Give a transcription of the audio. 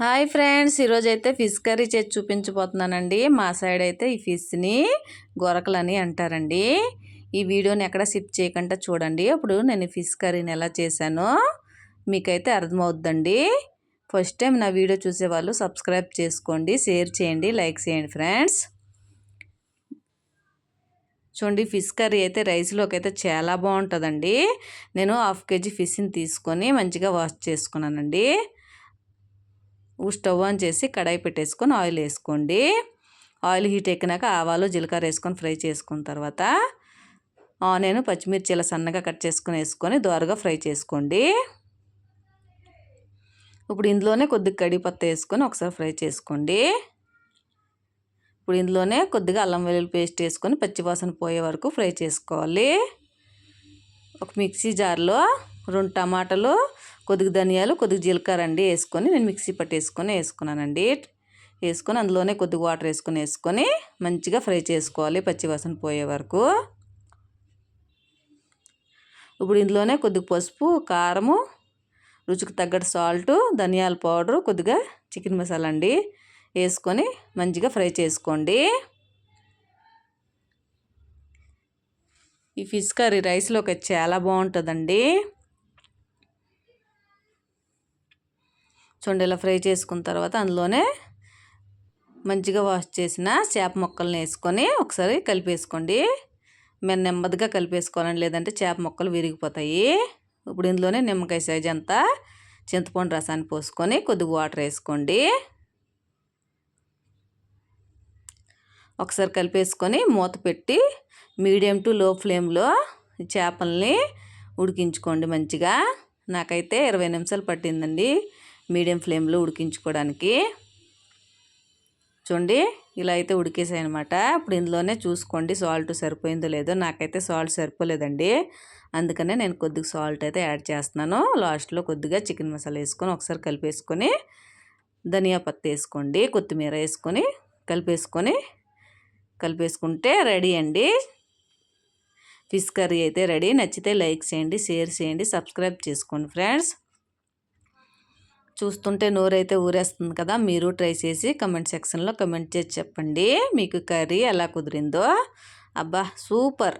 Hi friends ఈరోజు అయితే fish curry చేసి చూపించబోతున్నానండి. మా సైడ్ అయితే ఈ ఫిష్ని గొరకలని అంటారండి. ఈ వీడియోని ఎక్కడ సిప్ చేయకుండా చూడండి. అప్పుడు నేను ఫిష్ కర్రీని ఎలా చేశానో మీకైతే అర్థమవుద్దండి. ఫస్ట్ టైం నా వీడియో చూసేవాళ్ళు సబ్స్క్రైబ్ చేసుకోండి షేర్ చేయండి లైక్ చేయండి ఫ్రెండ్స్. చూడండి ఫిష్ కర్రీ అయితే రైస్లోకి అయితే చాలా బాగుంటుందండి. నేను హాఫ్ కేజీ ఫిష్ని తీసుకొని మంచిగా వాష్ చేసుకున్నానండి. స్టవ్ ఆన్ చేసి కడాయి పెట్టేసుకొని ఆయిల్ వేసుకోండి. ఆయిల్ హీట్ ఎక్కినాక ఆవాలు జీలకర్ర వేసుకొని ఫ్రై చేసుకున్న తర్వాత ఆనియన్ పచ్చిమిర్చి ఇలా సన్నగా కట్ చేసుకొని వేసుకొని దోరగా ఫ్రై చేసుకోండి. ఇప్పుడు ఇందులోనే కొద్దిగా కడిపత్త వేసుకొని ఒకసారి ఫ్రై చేసుకోండి. ఇప్పుడు ఇందులోనే కొద్దిగా అల్లం వెల్లుల్లి పేస్ట్ వేసుకొని పచ్చివాసన పోయే వరకు ఫ్రై చేసుకోవాలి. ఒక మిక్సీ జార్లో రెండు టమాటాలు కొద్దిగా ధనియాలు కొద్దిగా జీలకర్ర అండి వేసుకొని నేను మిక్సీ పట్టి వేసుకొని వేసుకున్నానండి. వేసుకొని అందులోనే కొద్దిగా వాటర్ వేసుకొని వేసుకొని మంచిగా ఫ్రై చేసుకోవాలి పచ్చివాసన పోయే వరకు. ఇప్పుడు ఇందులోనే కొద్దిగా పసుపు కారము రుచికి తగ్గట్టు సాల్ట్ ధనియాల పౌడరు కొద్దిగా చికెన్ మసాలా అండి వేసుకొని మంచిగా ఫ్రై చేసుకోండి. ఈ ఫిష్ కర్రీ రైస్లోకి చాలా బాగుంటుందండి. చూడండి ఇలా ఫ్రై చేసుకున్న తర్వాత అందులోనే మంచిగా వాష్ చేసిన చేప ముక్కల్ని వేసుకొని ఒకసారి కలిపేసుకోండి. మేము నెమ్మదిగా కలిపేసుకోవాలండి లేదంటే చేప ముక్కలు విరిగిపోతాయి. ఇప్పుడు ఇందులోనే నిమ్మకాయ సైజ్ అంతా చింతపండు రసాన్ని పోసుకొని కొద్దిగా వాటర్ వేసుకోండి. ఒకసారి కలిపేసుకొని మూత పెట్టి మీడియం టు లో ఫ్లేమ్లో చేపల్ని ఉడికించుకోండి మంచిగా. నాకైతే ఇరవై నిమిషాలు పట్టిందండి. మీడియం ఫ్లేమ్లో ఉడికించుకోవడానికి. చూడండి ఇలా అయితే ఉడికేసాయి అనమాట ఇప్పుడు ఇందులోనే చూసుకోండి సాల్ట్ సరిపోయిందో లేదో. నాకైతే సాల్ట్ సరిపోలేదండి. అందుకనే నేను కొద్దిగా సాల్ట్ అయితే యాడ్ చేస్తున్నాను. లాస్ట్లో కొద్దిగా చికెన్ మసాలా వేసుకొని ఒకసారి కలిపేసుకొని ధనియా పత్తి వేసుకోండి కొత్తిమీర వేసుకొని కలిపేసుకొని కలిపేసుకుంటే రెడీ అండి. ఫిష్ కర్రీ అయితే రెడీ. నచ్చితే లైక్ చేయండి షేర్ చేయండి సబ్స్క్రైబ్ చేసుకోండి ఫ్రెండ్స్. చూస్తుంటే నోరైతే ఊరేస్తుంది కదా మీరు ట్రై చేసి కమెంట్ సెక్షన్లో కమెంట్ చేసి చెప్పండి. మీకు కర్రీ ఎలా కుదిరిందో. అబ్బా సూపర్!